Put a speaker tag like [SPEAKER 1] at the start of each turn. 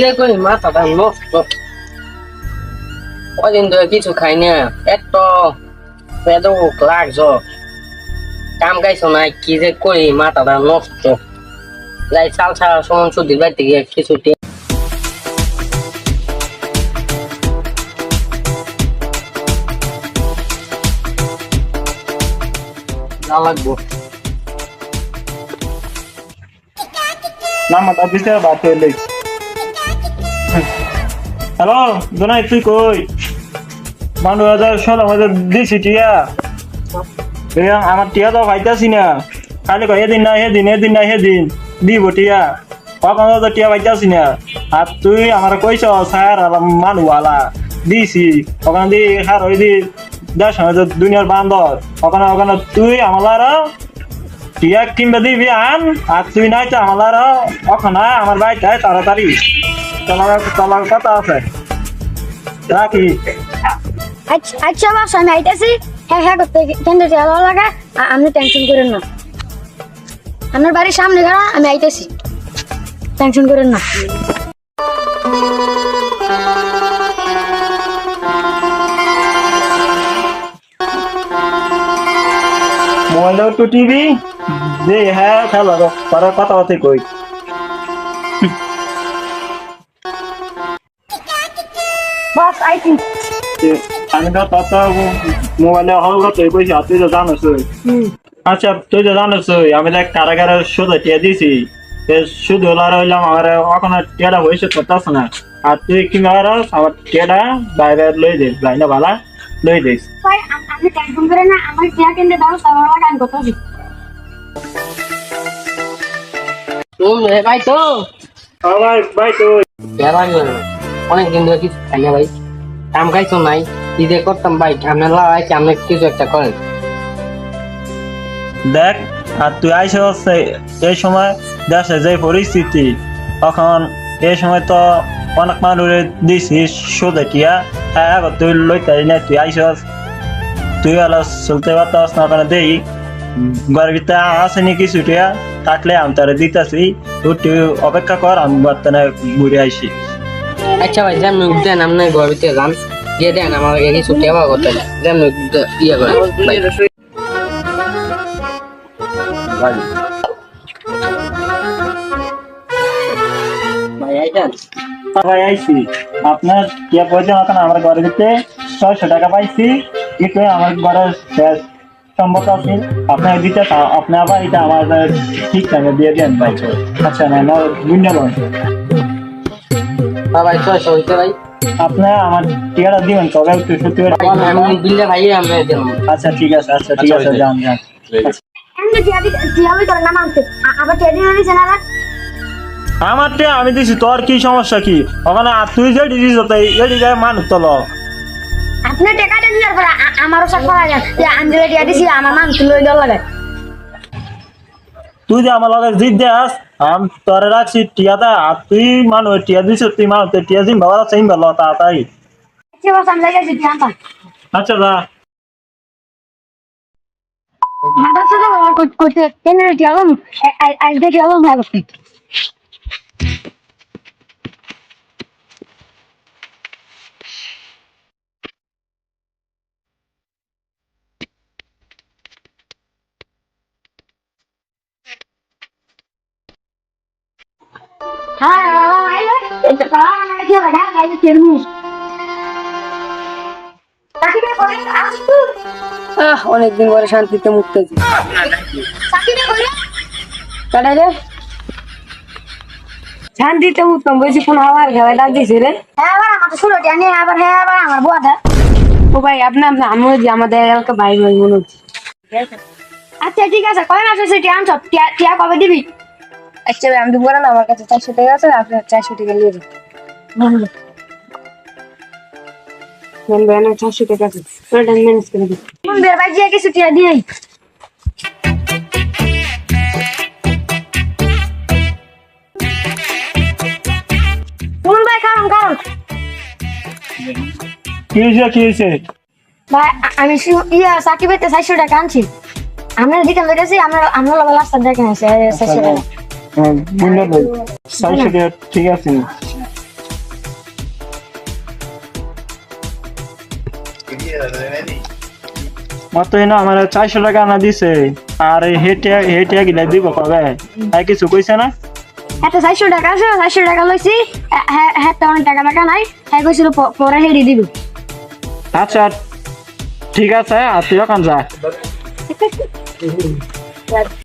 [SPEAKER 1] যে করি মাথাটা নষ্ট। কদিন ধরে কিছু খাই না, এত পেট লাগছ। কাম গাইছো না কি যে করি মাথাটা নষ্ট। যাই, চাল ছাড়া সমান সুদির
[SPEAKER 2] হ্যালো জোনাই তুই কই? বান্ডু হাজার ষোলো আমাদের দিছি টিয়া। আমার টিয়া তো পাইতাছি না। খালি কয়, এদিন না, সেদিন, এদিন না, সেদিন। দিব টিয়া। কখন তো টিয়া পাইতাছি না। আর তুই আমার কইছ, স্যার মানুয়ালা দিছি। ওখানে দি হার ওই দি দেশ দুনিয়ার বান্দর। ওখানে ওখানে তুই আমার টিয়া কিনবে দিবি আন। আর তুই নাই তো আমার ওখানে আমার বাড়িতে তাড়াতাড়ি। তোমার তোমার কথা আছে। রাখি।
[SPEAKER 3] আচ্ছা বাস আমি আইতাছি। হ্যাঁ হ্যাঁ করতে কেন্দ্রে ভালো লাগে। আপনি টেনশন করেন না। আপনার বাড়ির সামনে ঘরা আমি আইতাছি। টেনশন করেন না।
[SPEAKER 2] মোবাইল একটু টিভি? যে হ্যাঁ খেলো কথা কথা কই।
[SPEAKER 3] আইছি
[SPEAKER 2] আমি তো তত মোবাইলে হল তুই কইছি আর তুই তো জানোস আচ্ছা তুই তো জানোস আমি দেখ কারাগারে শুধু টিয়া দিছি এ শুধু লার হইলাম আমার ওখানে টিয়াটা হয়েছে করতেছ না আর তুই কি মারাস আমার টিয়াটা বাইরে লই দিস লাইনে ভালা লই দিস
[SPEAKER 3] ভাই না আমার টিয়া কেন্দ্রে করতেছি
[SPEAKER 1] তুমি ভাই তো
[SPEAKER 2] ভাই ভাই
[SPEAKER 1] বেলা অনেকদিন ধরে কিছু খাই না ভাই কাম খাইছো নাই? যে করতাম ভাই সামনে লাগাইছি আপনি কিছু একটা করেন?
[SPEAKER 2] দেখ, আর তুই আইসে হচ্ছে এই সময় দেশে যে পরিস্থিতি, তখন এই সময় তো অনেক মানুষের দিছিস সুদে টিয়া হ্যাঁ তুই লইতে না, তুই আইসস তুই হলো চলতে পারতাস না ওখানে দেই। ভিতরে আসেনি কিছু টিয়া? থাকলে আমি তারা দিতেছি। তুই অপেক্ষা কর, আমি বর্তমানে ঘুরে আইসি।
[SPEAKER 1] আচ্ছা ভাই যেমন দেন আপনি ঘর ভিতরে যান। দিয়ে দেন আমার কিছু টেবা করতে যেমন ইয়ে করেন। ভাই। ভাই আইছেন?
[SPEAKER 2] ভাই আইসি আপনার টিয়া পয়সা মতন আমার ঘরের ভিতরে ছয়শো টাকা পাইছি। কিন্তু আমার শেষ সম্মত আছে। আপনার দিতে আপনি আবার এটা আমার ঠিক টাইমে দিয়ে দেন ভাই। আচ্ছা না না ধন্যবাদ
[SPEAKER 1] ভাই ছয়শো হইতে ভাই
[SPEAKER 2] আপনি আমার টিয়াটা দিবেন তবে একটু সত্যি করে?
[SPEAKER 1] আমি বিলটা ভাই
[SPEAKER 2] আচ্ছা ঠিক আছে আচ্ছা ঠিক আছে যান যান আচ্ছা।
[SPEAKER 3] দিয়ে দিছে না
[SPEAKER 2] আমার টিয়া আমি দিছি তোর কি সমস্যা কি? ওখানে তুই যে দিছিস তাই মানুষ তো লও।
[SPEAKER 3] আপনি টাকাটা দিয়ার পরে আ- আমারও সব করা যায়। যে আমি যে টিয়া দিছি আমার মান তুলে দেওয়ার লাগে।
[SPEAKER 2] তুই যে আমার লগে জিত দেস আমি তোরে রাখছি টিয়াটা আর তুই মানুষ টিয়া দিছিস তুই মানুষ টিয়া দিন বাবা সেই ভালো তা
[SPEAKER 3] আচ্ছা আনতাম
[SPEAKER 2] আচ্ছা
[SPEAKER 3] দা? ব্যবহার করতে কেন্দ্রে টিয়া হলাম আজকে টিয়া
[SPEAKER 1] অনেকদিন পরে শান্তিতে কাটাই শান্তিতে মুক্তম বলছি কোন আবার খেলায় ডাক রে।
[SPEAKER 3] হ্যাঁ আবার আমার শুরু নিয়ে আবার হ্যাঁ আবার আমার বুয়াটা
[SPEAKER 1] ও ভাই, আপনি আপনি, আমিও যে আমাদের এলাকা ভাই মনে হচ্ছে
[SPEAKER 3] আচ্ছা ঠিক আছে কয় মাস হচ্ছে টিয়া আনছ? টিয়া কবে দিবি?
[SPEAKER 1] আচ্ছা ভাই আমি তো বলেন আমার কাছে চারশো টাকা আছে আপনি চারশো টাকা নিয়ে যান। চারশো টাকা আছে। ওটা ম্যানেজ করে দিন
[SPEAKER 3] কিছু টিয়া ভাই আমি শু- ইয়া সাকিব চারশো টাকা আনছি। আমরা পেরেছি আমরা আমরা লগে লাস্ট দেখে আছে চারশো টাকা।
[SPEAKER 2] ঠিক আছে আমার চারশো টাকা আনা দিছে? আর হেটিয়া গিলা দিব কবে তাই কিছু কইছে না?
[SPEAKER 3] এত চারশো টাকা আছে চারশো টাকা লইছি হ্যাঁ তো টাকা টাকা নাই হ্যাঁ কইছিল পরে হেডি দিব।
[SPEAKER 2] আচ্ছা ঠিক আছে আর তুই যা।